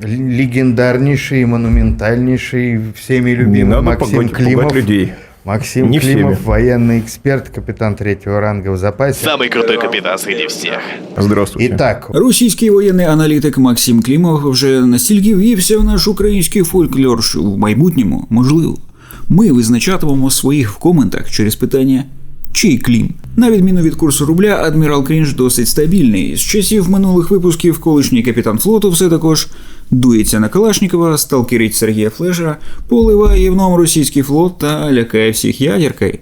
Л- Легендарнейший, монументальнейший, всеми Не любимый надо Максим пугать, пугать Климов. людей. Максим Не Климов, всеми. военный эксперт, капитан третьего ранга в запасе. Самый крутой капитан среди всех. Здравствуйте. Итак, Російський воєнний аналітик Максим Клімов вже настільки в'ївся в наш український фольклор, що в майбутньому, можливо, ми визначатимемо своїх в коментах через питання чий клім. На відміну від курсу рубля, адмірал Крінж досить стабільний. З часів минулих випусків колишній капітан флоту все також дується на Калашнікова, сталкерить Сергія Флешера, поливає євном російський флот та лякає всіх ядеркою.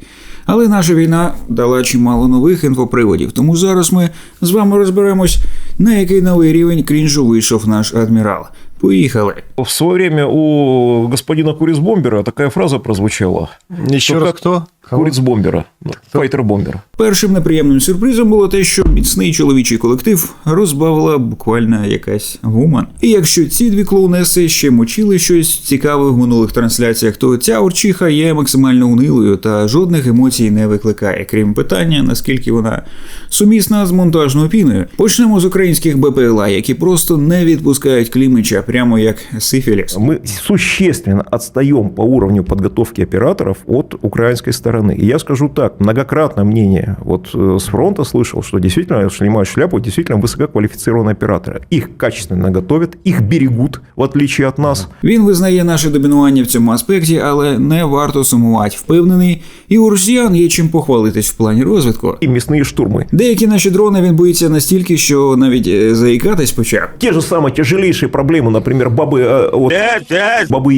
Але наша війна дала чимало нових інфоприводів, тому зараз ми з вами розберемось, на який новий рівень крінжу вийшов наш адмірал. Поїхали! В свое время у господина Курицбомбера такая фраза прозвучала. Еще раз как- кто? Курицбомбера. Файтер-бомбера. Першим неприємним сюрпризом було те, що міцний чоловічий колектив розбавила буквально якась гуман. І якщо ці дві клоунеси ще мочили щось цікаве в минулих трансляціях, то ця орчиха є максимально унилою та жодних емоцій не викликає, крім питання, наскільки вона сумісна з монтажною піною. Почнемо з українських БПЛА, які просто не відпускають клімича, прямо як сифіліс. Мы существенно отстаем по уровню подготовки операторов от украинской стороны. И я скажу так, многократно мнение вот э, с фронта слышал, что действительно снимают шляпу, действительно высококвалифицированные операторы. Их качественно готовят, их берегут, в отличие от нас. Він визнає наше домінування в цьому аспекті, але не варто сумувати. Впевнений, і у росіян є чим похвалитись в плані розвитку. И мясные штурмы. Деякі наші дрони він боїться настільки, що навіть е, заїкатись почав. Те же самые тяжелейшие проблемы, например, бабы... э, вот, бабы...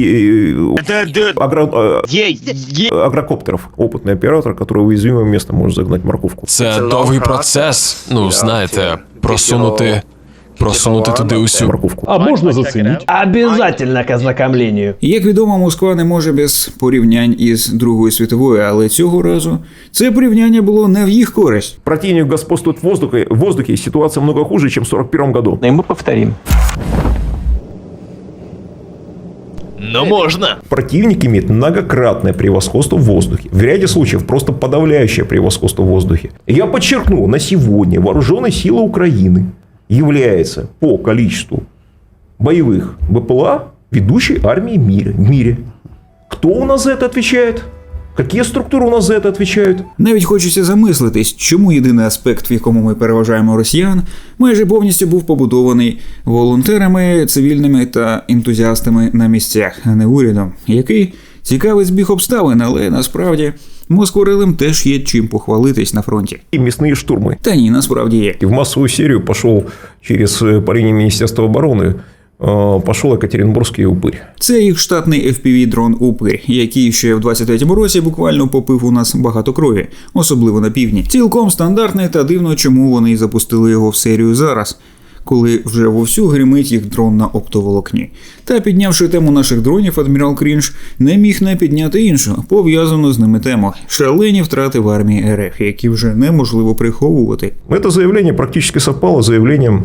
э, агро- э, агрокоптеров. Опытный оператор, который в уязвимое место может загнать морковку. Це довгий процес. Ну, знаєте, просунути. Просунути туди усю Морковку. А можно заценить? Обязательно к ознакомлению. Як відомо, Москва не може без порівнянь із Другою світовою, але цього разу це порівняння було не в їх користь. Противник господствует в воздухе, в воздухе, и ситуация много хуже, чем в 41 году. И мы повторим. Но можно. Противник имеет многократное превосходство в воздухе. В ряде случаев просто подавляющее превосходство в воздухе. Я подчеркну, на сегодня вооруженные силы Украины является по количеству боевых БПЛА ведущей армией мира, в мире. Кто у нас за это отвечает? Какие структуры у нас за это отвечают? Навіть хочеться замислитись, чому єдиний аспект, в якому ми переважаємо росіян, майже повністю був побудований волонтерами, цивільними та ентузіастами на місцях, а не урядом, який цікавий збіг обставин, але насправді москворилим теж є чим похвалитись на фронті. И мясные штурмы. Та ні, насправді є. И в массовую серию пошел через э, по линии Министерства обороны э, пошел Екатеринбургский упырь. Це їх штатний fpv дрон Упир, який ще в 23-му році буквально попив у нас багато крові, особливо на півдні. Цілком стандартний та дивно, чому вони запустили його в серію зараз. Коли вже вовсю гримить їх дрон на оптоволокні. Та піднявши тему наших дронів, адмірал Крінж не міг не підняти іншу, пов'язану з ними тему шалені втрати в армії РФ, які вже неможливо приховувати. Это заявление практически совпало с заявлением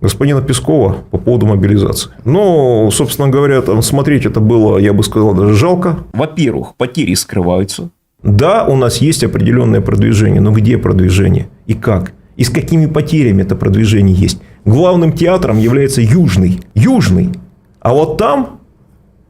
господина Пескова по поводу мобилизации. Но, собственно говоря, там смотреть это было, я бы сказал, даже жалко. Во-первых, потери скрываются. Да, у нас есть определенное продвижение, но где продвижение и как? И с какими потерями это продвижение есть? Главным театром является Южный. Южный. А вот там,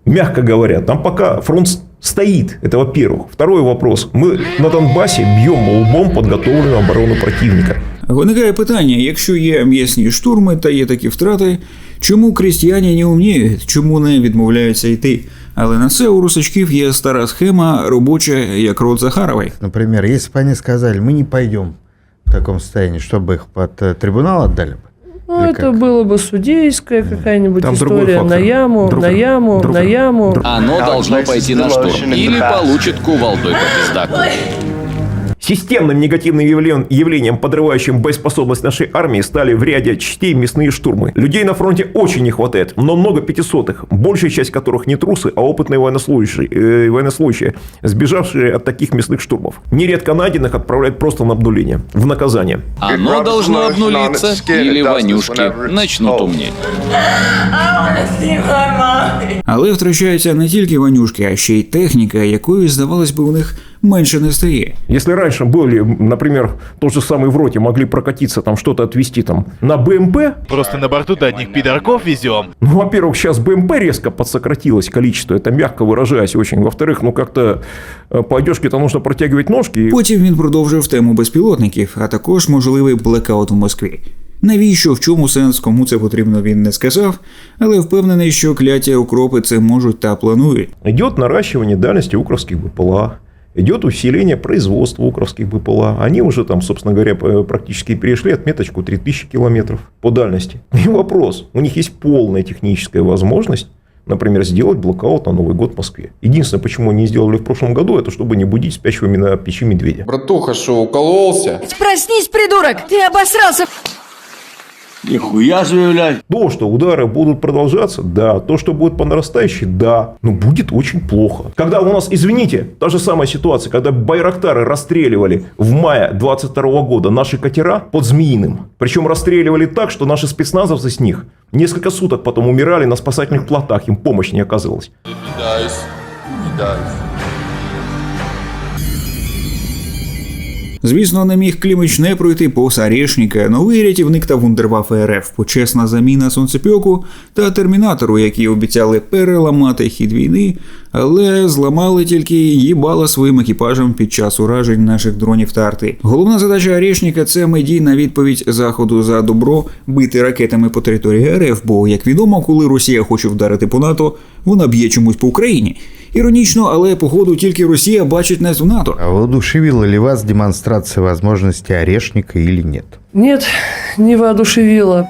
мягко говоря, там пока фронт стоит. Это во-первых. Второй вопрос. Мы на Донбассе бьем лбом подготовленную оборону противника. Виникає питання: якщо є м'ясні штурми та є такі втрати, чому крістіяні не умніють, чому не відмовляються йти? Але на це у русачків є стара схема, робоча, як рот Захарової. например, если бы они сказали, мы не пойдем в таком состоянии, чтобы их под э, трибунал отдали бы. Ну, Или это как? было бы судейская какая-нибудь Там другой история фактор. на яму, Друг- на яму, друг- на яму. друг- Оно должно пойти на штурм. Или получит кувалдой по пиздаку. Системным негативным явлен- явлением, подрывающим боеспособность нашей армии, стали в ряде частей мясные штурмы. Людей на фронте очень не хватает, но много пятисотых, большая часть которых не трусы, а опытные военнослужащие, э, военнослужащие сбежавшие от таких мясных штурмов. Нередко найденных отправляют просто на обнуление, в наказание. Оно должно обнулиться, или вонюшки начнут умнеть. I wanna see my mommy. Але втрачаються не тільки ванюшки, а ще й техніка, якої, здавалось би, у них менше не стає. Если раньше были, например, тот же самый в роте могли прокатиться, там что-то отвезти там на БМП, Просто на борту до одних пидорков везем. ну, во-первых, сейчас БМП резко подсократилось количество, это мягко выражаясь очень. Во-вторых, ну как-то э, по одежке-то нужно протягивать ножки. и Потім він продовжив тему безпілотників, а також можливий блекаут у Москві. Навіщо, в чому сенс, кому це потрібно, він не сказав, але впевнений, що кляті укропи це можуть та планують. Идет наращивание дальности укровских БПЛА. Идет усиление производства укровских БПЛА. Они уже там, собственно говоря, практически перешли отметочку 3000 километров по дальности. И вопрос. У них есть полная техническая возможность например, сделать блокаут на Новый год в Москве. Единственное, почему они не сделали в прошлом году, это чтобы не будить спящего на печи медведя. Братуха, что, укололся? Проснись, придурок! Ты обосрался! Нихуя заявлять. То, что удары будут продолжаться, да. То, что будет по нарастающей, да. Но будет очень плохо. Когда у нас, извините, та же самая ситуация, когда Байрактары расстреливали в мае 22 года наши катера под Змеиным. Причем расстреливали так, что наши спецназовцы с них несколько суток потом умирали на спасательных плотах. Им помощь не оказывалась. Кидаюсь, кидаюсь. Звісно, не міг Клімич не пройти повз Орешника, новий рятівник та вундерваф РФ, почесна заміна сонцепьоку та термінатору, які обіцяли переламати хід війни, але зламали тільки їбала своїм екіпажем під час уражень наших дронів та арти. Головна задача Орешника – це медійна відповідь заходу за добро бити ракетами по території РФ. Бо, як відомо, коли Росія хоче вдарити по НАТО, вона б'є чомусь по Україні. Іронічно, але погоду тільки Росія бачить нас в НАТО. А воодушевила ли вас демонстрація можливості орешника или нет? Нет, не воодушевило.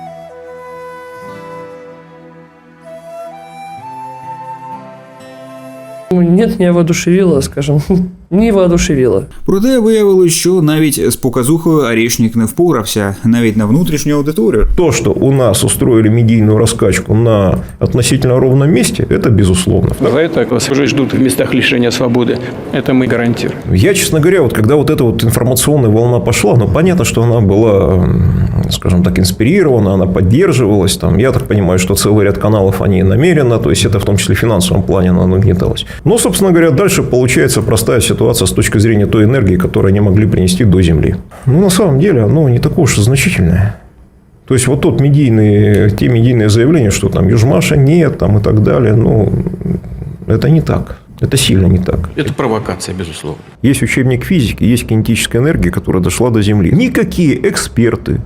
Нет, не воодушевило, скажем. Не воодушевило. Проте виявилось, що навіть з показухою Орешник не впорався, навіть на внутрішню аудиторію. То, что у нас устроили медийную раскачку на относительно ровном месте, это безусловно. За это вас уже ждут в местах лишения свободы. Это мы гарантируем. Я, честно говоря, вот когда вот эта вот информационная волна пошла, ну, понятно, что она была, м, скажем так, инспирирована, она поддерживалась. Там, я так понимаю, что целый ряд каналов, они намеренно, то есть это в том числе в финансовом плане она нагнеталась. Но, собственно говоря, дальше получается простая ситуация с точки зрения той энергии, которую они могли принести до Земли. Ну, на самом деле, оно не такое уж и значительное. То есть, вот тот медийный, те медийные заявления, что там Южмаша нет, там и так далее, ну, это не так. Это сильно не так. Это провокация, безусловно. Есть учебник физики, есть кинетическая энергия, которая дошла до Земли. Никакие эксперты,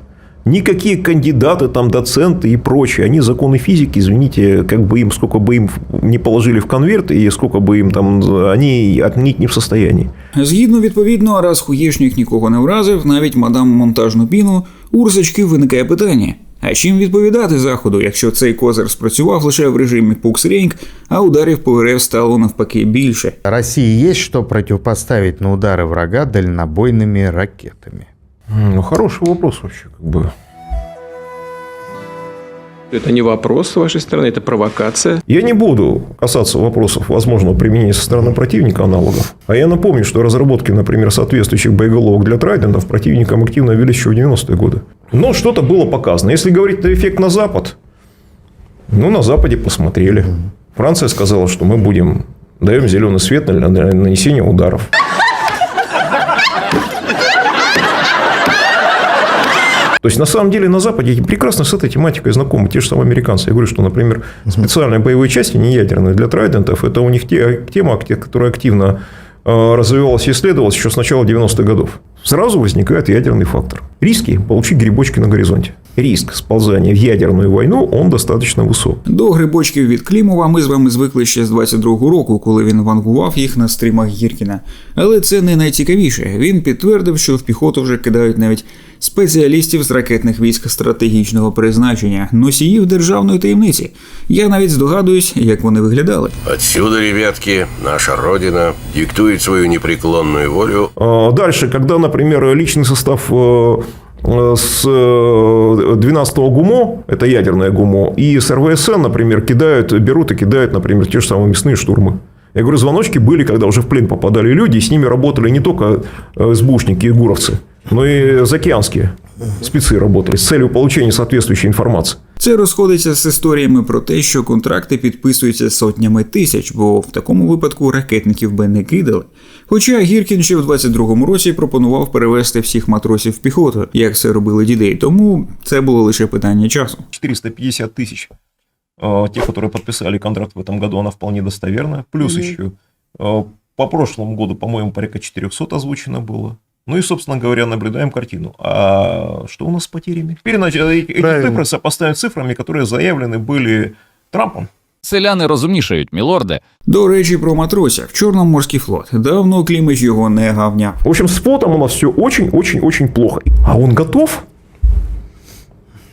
никакие кандидаты, там, доценты и прочие, они законы физики, извините, как бы им, сколько бы им не положили в конверт, и сколько бы им там, они отменить не в состоянии. Згідно відповідно, раз хуєшник нікого не вразив, навіть мадам монтажну піну, у Русачки виникає питання. А чим відповідати заходу, якщо цей козир спрацював лише в режимі пукс-рінг, а ударів по РФ стало навпаки більше? России есть что противопоставить на удары врага дальнобойными ракетами? Ну, хороший вопрос вообще, как бы. Это не вопрос с вашей стороны, это провокация. Я не буду касаться вопросов возможного применения со стороны противника аналогов. А я напомню, что разработки, например, соответствующих боеголовок для трайдентов противником активно велись еще в 90-е годы. Но что-то было показано. Если говорить про эффект на Запад, ну, на Западе посмотрели. Франция сказала, что мы будем даем зеленый свет на на нанесение ударов. То есть, на самом деле, на Западе прекрасно с этой тематикой знакомы те же самые американцы. Я говорю, что, например, специальные боевые части, не ядерные для трайдентов, это у них те, тема, акти- которая активно э, развивалась и исследовалась еще с начала 90-х годов. Сразу возникает ядерный фактор. Риски получить грибочки на горизонте. Риск сползания в ядерную войну, он достаточно высок. До грибочків від Клімова ми з вами звикли ще з 22-го року, коли він вангував їх на стрімах Гіркіна. Але це не найцікавіше. Він підтвердив, що в піхоту вже кидають навіть спеціалістів з ракетних військ стратегічного призначення, носіїв державної таємниці. Я навіть здогадуюсь, як вони виглядали. Отсюда, ребятки, наша Родина диктует свою непреклонную волю А Дальше, когда, например, личный состав э, э, с э, 12-го ГУМО, это ядерное ГУМО, и с РВСН, например, кидают, берут и кидают, например, те же самые мясные штурмы. Я говорю, звоночки были, когда уже в плен попадали люди, и с ними работали не только э, СБУшники и гуровцы, но и заокеанские. спецы работали с целью получения соответствующей информации. Це розходиться з історіями про те, що контракти підписуються сотнями тисяч, бо в такому випадку ракетників би не кидали. Хоча Гіркін ще в 22-му році пропонував перевести всіх матросів в піхоту, як це робили дідей, тому це було лише питання часу. 450 тысяч э, тех, которые подписали контракт в этом году, она вполне достоверная. Плюс еще э, по прошлому году, по-моему, порядка 400 озвучено было. Ну и, собственно говоря, наблюдаем картину. А что у нас с потерями? Теперь значит, э- эти Правильно. цифры сопоставим с цифрами, которые заявлены были Трампом. Селяни розумнішають, мілорде. До речі, про матросів. Чорноморський флот. Давно Клімич його не гавняв. В общем, с флотом у нас все очень-очень-очень плохо. А он готов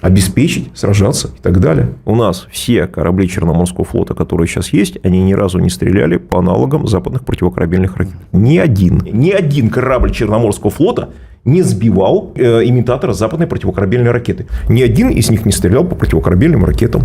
Обеспечить, сражаться и так далее. У нас все корабли Черноморского флота, которые сейчас есть, они ни разу не стреляли по аналогам западных противокорабельных ракет. Ни один, ни один корабль Черноморского флота не сбивал э, имитатора западной противокорабельной ракеты. Ни один из них не стрелял по противокорабельным ракетам.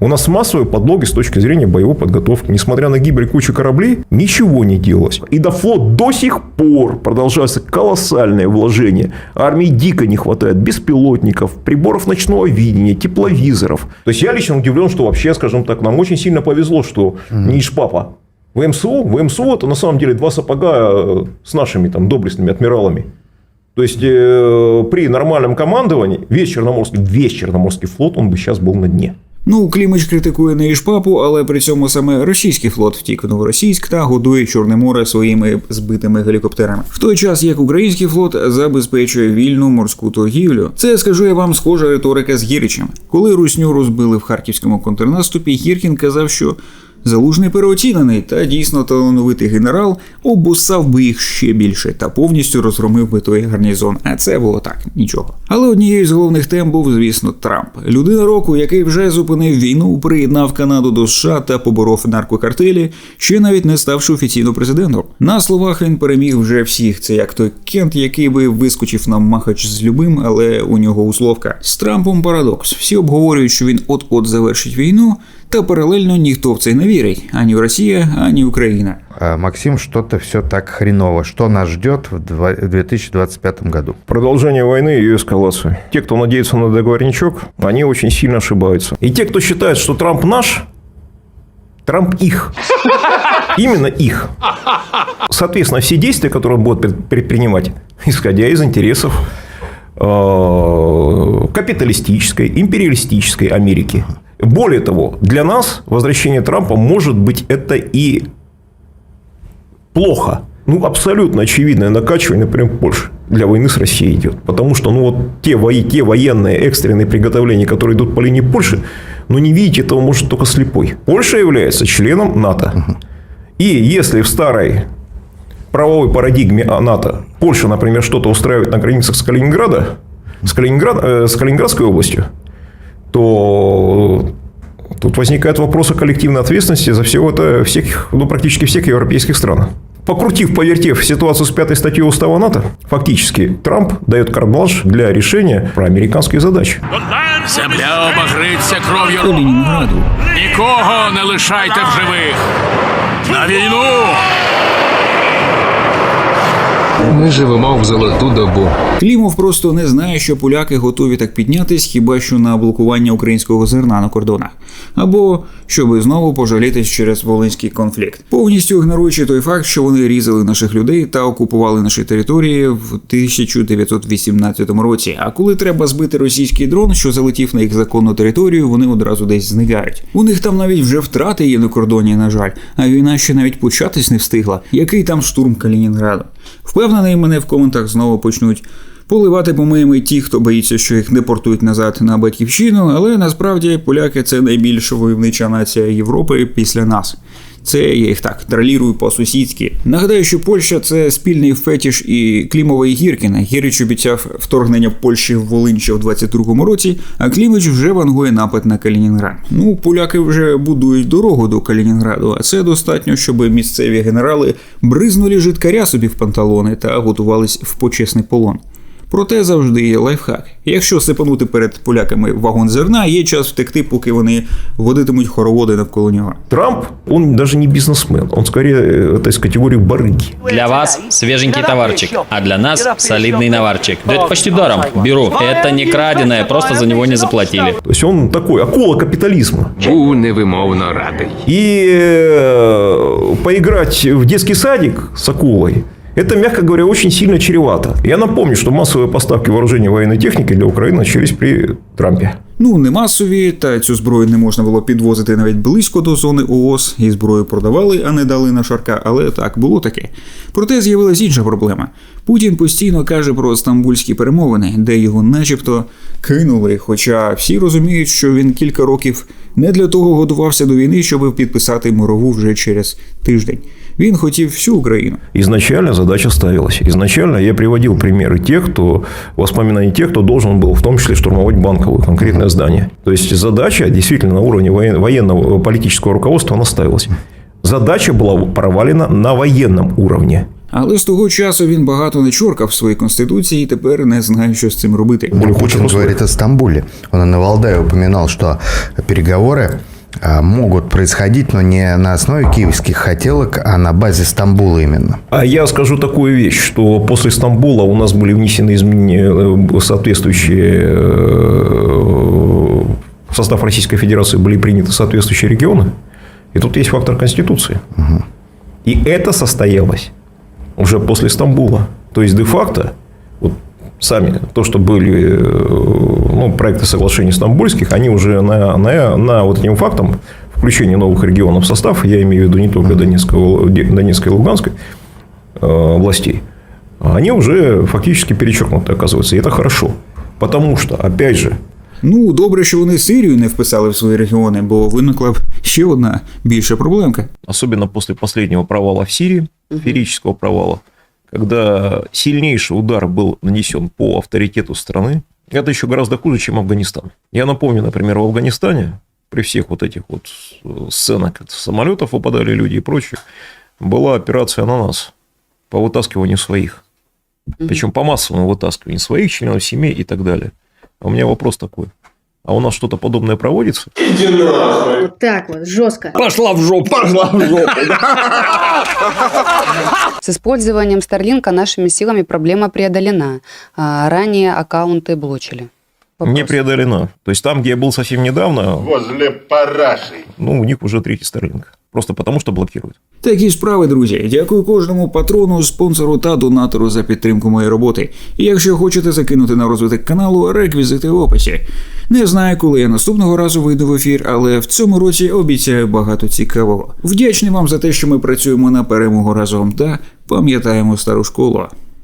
У нас массовые подлоги с точки зрения боевой подготовки. Несмотря на гибель кучи кораблей, ничего не делалось. И до флот до сих пор продолжается колоссальное вложение. Армии дико не хватает беспилотников, приборов ночного видения, тепловизоров. То есть я лично удивлен, что вообще, скажем так, нам очень сильно повезло, что не папа. В МСУ, в МСУ это на самом деле два сапога э, с нашими там доблестными адмиралами. То есть э, при нормальном командовании весь Черноморский, весь Черноморский флот, он бы сейчас был на дне. Ну, Клімич критикує не Ішпапу, але при цьому саме російський флот втік в Новоросійськ та годує Чорне море своїми збитими гелікоптерами. В той час як український флот забезпечує вільну морську торгівлю. Це скажу я вам схожа риторика з Гіричем. Коли русню розбили в харківському контрнаступі, Гіркін казав, що Залужний переоцінений та дійсно талановитий генерал обоссав би їх ще більше та повністю розгромив би той гарнізон. А це було так, нічого. Але однією з головних тем був, звісно, Трамп, людина року, який вже зупинив війну, приєднав Канаду до США та поборов наркокартелі, ще навіть не ставши офіційно президентом. На словах він переміг вже всіх. Це як той Кент, який би вискочив на махач з любим, але у нього условка. З Трампом парадокс. Всі обговорюють, що він от-от завершить війну. Та паралельно ніхто в це не вірить ані Росія, ані Україна. А, Максим, что-то все так хреново. Что нас ждет в два- в 2025 году? Продолжение войны и ее эскалацию. Те, кто надеется на договорничок, они очень сильно ошибаются. И те, кто считает, что Трамп наш, Трамп их. Именно их. Соответственно, все действия, которые он будет пред- предпринимать, исходя из интересов э, капиталистической, империалистической Америки. более того, для нас возвращение Трампа может быть это и плохо. Ну, абсолютно очевидное накачивание, например, Польши для войны с Россией идет. Потому что, ну, вот те, вои- те военные экстренные приготовления, которые идут по линии Польши, ну, не видеть этого может только слепой. Польша является членом НАТО. И если в старой правовой парадигме а, НАТО Польша, например, что-то устраивает на границах с Калининграда, с, Калининград, э, с Калининградской областью, то тут возникает вопрос о коллективной ответственности за все это всех, ну, практически всех европейских стран. Покрутив, повертев ситуацию с пятой статьей Устава НАТО, фактически Трамп дает карт-бланш для решения проамериканской задачи. Земля обагриться кров'ю. Нікого не лишайте в живих. На війну! Ми живемо в золоту добу. Клімов просто не знає, що поляки готові так піднятись хіба що на блокування українського зерна на кордонах, або щоби знову пожалітись через волинський конфлікт, повністю ігноруючи той факт, що вони різали наших людей та окупували наші території в 1918 році. А коли треба збити російський дрон, що залетів на їх законну територію, вони одразу десь зникають. У них там навіть вже втрати є на кордоні, на жаль, а війна ще навіть початись не встигла. Який там штурм Калінінграду? Впевнений, мене в коментах знову почнуть поливати помиями ті, хто боїться, що їх депортують назад на батьківщину, але насправді поляки це найбільша войовнича нація Європи після нас. Це я їх так тралірую по-сусідськи. Нагадаю, що Польща це спільний фетіш і Клімова Гіркіна. Гірич обіцяв вторгнення Польщі в Волинь ще в 22-му році, а Клімич вже вангує напад на Калінінград. Ну, поляки вже будують дорогу до Калінінграду, а це достатньо, щоб місцеві генерали бризнули житкаря собі в панталони та готувались в почесний полон. Проте завжди є лайфхак. Якщо сипанути перед поляками вагон зерна, є час втекти, поки вони водитимуть хороводи навколо нього. Трамп, он даже не бизнесмен, он скорее э, это из категории барыги. Для вас свеженький товарчик, а для нас солидный наварчик. Да это почти даром. Беру. Это не краденое, просто за него не заплатили. То есть он такой акула капитализма. Був невимовно радий. И э, поиграть в детский садик с акулой, это, мягко говоря, очень сильно чревато. Я напомню, что массовые поставки вооружений и военной техники для Украины начались при Трампе. Ну, не масові, та цю зброю не можна було підвозити навіть близько до зони ООС, і зброю продавали, а не дали на шарка, але так, було таке. Проте з'явилась інша проблема. Путін постійно каже про стамбульські перемовини, де його начебто кинули, хоча всі розуміють, що він кілька років не для того готувався до війни, щоб підписати мирову вже через тиждень. Він хотів всю Україну. Изначально задача ставилась. Изначально я приводил примеры тех, кто, воспоминания тех, кто должен был в том числе штурмовать банковое конкретное здание. То есть задача действительно на уровне воен- военного политического руководства она ставилась. Задача была провалена на военном уровне. Але з того часу він багато не чоркав в своїй конституції і тепер не знає, що з цим робити. Более Путин худших условиях. говорит о Стамбуле. Он и на Валдае упоминал, что переговоры а, могут происходить, но не на основе киевских хотелок, а на базе Стамбула именно. А я скажу такую вещь, что после Стамбула у нас были внесены изменения э, соответствующие э, в состав Российской Федерации были приняты соответствующие регионы. И тут есть фактор Конституции. И это состоялось уже после Стамбула. То есть, де-факто, сами, то, что были э, ну, проекты соглашений стамбульских, они уже на, на, на вот этим фактом включения новых регионов в состав, я имею в виду не только Донецкой, Донецкой и Луганской э, властей, они уже фактически перечеркнуты, оказывается. И это хорошо. Потому что, опять же, Ну, добре, що вони Сирію не вписали в свої регіони, бо виникла б ще одна більша проблемка. особенно после последнего провала в Сирии, феерического провала, когда сильнейший удар был нанесен по авторитету страны, это еще гораздо хуже, чем Афганистан. Я напомню, например, в Афганистане, при всех вот этих вот э, сценах, самолетов выпадали люди и прочее, была операция на нас по вытаскиванию своих. Причем по массовому вытаскиванию своих членов семей и так далее. А у меня вопрос такой. А у нас что-то подобное проводится? Вот так вот, жестко. Пошла в жопу. Пошла в жопу. С использованием Старлинка нашими силами проблема преодолена. А, ранее аккаунты блочили. Вопрос. Не преодолена. То есть там, где я был совсем недавно, Возле параши. ну, у них уже третий Starlink. Просто потому, що блокують. Такі справи, друзі. Дякую кожному патрону, спонсору та донатору за підтримку моєї роботи. І якщо хочете закинути на розвиток каналу, реквізити в описі. Не знаю, коли я наступного разу вийду в ефір, але в цьому році обіцяю багато цікавого. Вдячний вам за те, що ми працюємо на перемогу разом та пам'ятаємо стару школу.